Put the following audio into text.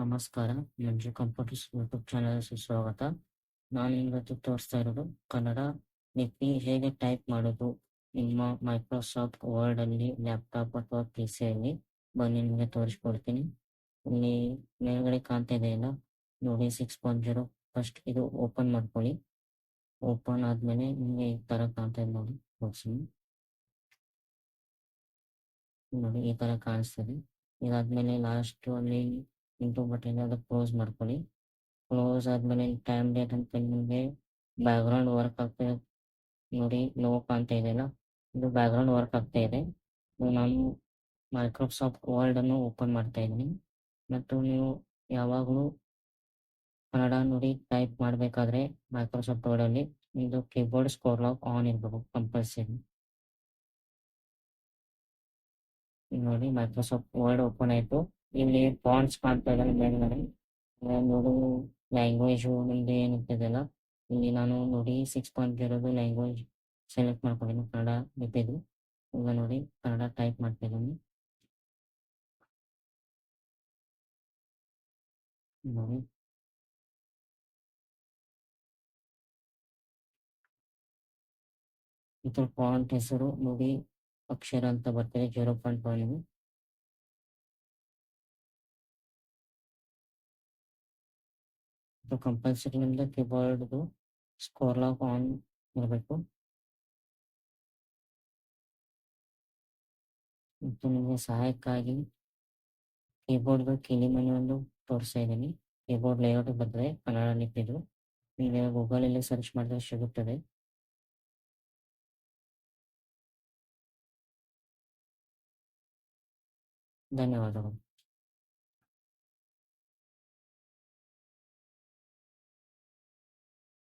ನಮಸ್ಕಾರ. ಮಂಜು computers YouTube channel ಸುಸ್ವಾಗತ. ನಾನು ಇವತ್ತು ತೋರಿಸ್ತಾ ಇರೋದು ಕನ್ನಡ ಲಿಪಿ ಹೇಗೆ ಟೈಪ್ ಮಾಡೋದು ನಿಮ್ಮ ಮೈಕ್ರೋಸಾಫ್ಟ್ ವರ್ಡ್ ಅಲ್ಲಿ ಲ್ಯಾಪ್ಟಾಪ್ ಅಥವಾ ಪಿ ಸಿಯಲ್ಲಿ ಬನ್ನಿ ನಿಮಗೆ ತೋರಿಸ್ಕೊಡ್ತೀನಿ. ಇಲ್ಲಿ ಮೇಲ್ಗಡೆ ಕಾಣ್ತಾ ಇದೆ ಇಲ್ಲ ನೋಡಿ ಸಿಕ್ಸ್ ಪಾಯಿಂಟ್ ಜೀರೋ ಫಸ್ಟ್ ಇದು ಓಪನ್ ಮಾಡ್ಕೊಳ್ಳಿ. ಓಪನ್ ಆದ್ಮೇಲೆ ನಿಮಗೆ ಈ ತರ ಕಾಣ್ತಾ ಇದೆ ನೋಡಿ ನೋಡಿ ಈ ತರ ಕಾಣಿಸ್ತದೆ ಇದಾದ್ಮೇಲೆ ಲಾಸ್ಟ್ ಅಲ್ಲಿ ಇಂಟು ಬಟನ್ ಅದು ಕ್ಲೋಸ್ ಮಾಡ್ಕೊಳ್ಳಿ. ಕ್ಲೋಸ್ ಆದ್ಮೇಲೆ ಟೈಮ್ ಡೇಟ್ ಅಂತ ನಿಮಗೆ ಬ್ಯಾಕ್ಗ್ರೌಂಡ್ ವರ್ಕ್ ಆಗ್ತಾ ನೋಡಿ ಲೋ ಕಾಣ್ತಾ ಇದೆಯಲ್ಲ ಇದು ಬ್ಯಾಕ್ಗ್ರೌಂಡ್ ವರ್ಕ್ ಆಗ್ತಾ ಇದೆ. ನಾನು ಮೈಕ್ರೋಸಾಫ್ಟ್ ವರ್ಡ್ ಅನ್ನು ಓಪನ್ ಮಾಡ್ತಾ ಇದ್ದೀನಿ. ಮತ್ತು ನೀವು ಯಾವಾಗಲೂ ಕನ್ನಡ ನೋಡಿ ಟೈಪ್ ಮಾಡಬೇಕಾದ್ರೆ ಮೈಕ್ರೋಸಾಫ್ಟ್ ವರ್ಡ್ ಅಲ್ಲಿ ಇದು ಕೀಬೋರ್ಡ್ ಸ್ಕೋರ್ ಲಾಕ್ ಆನ್ ಇರಬೇಕು ಕಂಪಲ್ಸರಿ ನೋಡಿ ಮೈಕ್ರೋಸಾಫ್ಟ್ ವರ್ಡ್ ಓಪನ್ ಆಯ್ತು. ಇಲ್ಲಿ ಫಾಂಟ್ಸ್ ಕಾಣ್ತಾ ಇದ್ದಾವೆ ಮೇಲ್ಗಡೆ ನೋಡು ಲ್ಯಾಂಗ್ವೇಜ್ ನಿಮ್ದು ಏನಿರ್ತದಲ್ಲ ಇಲ್ಲಿ ನಾನು ನೋಡಿ ಸಿಕ್ಸ್ ಪಾಯಿಂಟ್ ಇರೋದು ಲ್ಯಾಂಗ್ವೇಜ್ ಸೆಲೆಕ್ಟ್ ಮಾಡ್ಕೊಂಡಿದ್ದೀನಿ, ಕನ್ನಡ ಲಿಪಿದು ಈಗ ನೋಡಿ, ಕನ್ನಡ ಟೈಪ್ ಮಾಡ್ತಾ ಇದ್ದೀನಿ ನೋಡಿ. ಇತರ ಫಾಂಟ್ ಹೆಸರು ನೋಡಿ, ಅಕ್ಷರ ಅಂತ ಬರ್ತಿದೆ ಜೀರೋ ಪಾಯಿಂಟ್ ಒನ್ ಇದು ಕಂಪಲ್ಸರಿ ನಿಮ್ದು ಕೀಬೋರ್ಡ್ದು ಸ್ಕೋರ್ ಲಾಕ್ ಆನ್ ಇರಬೇಕು. ಮತ್ತು ನಿಮಗೆ ಸಹಾಯಕ್ಕಾಗಿ ಕೀಬೋರ್ಡ್ದು ಕೀಲಿ ಮನೆ ಒಂದು ತೋರಿಸ್ತಾ ಇದ್ದೀನಿ. ಕೀಬೋರ್ಡ್ ಲೇಔಟ್ ಬರ್ತದೆ ಕನ್ನಡ ಲಿಪಿದು ನೀವು ಗೂಗಲಲ್ಲಿ ಸರ್ಚ್ ಮಾಡಿದ್ರೆ ಸಿಗುತ್ತದೆ. ಧನ್ಯವಾದಗಳು.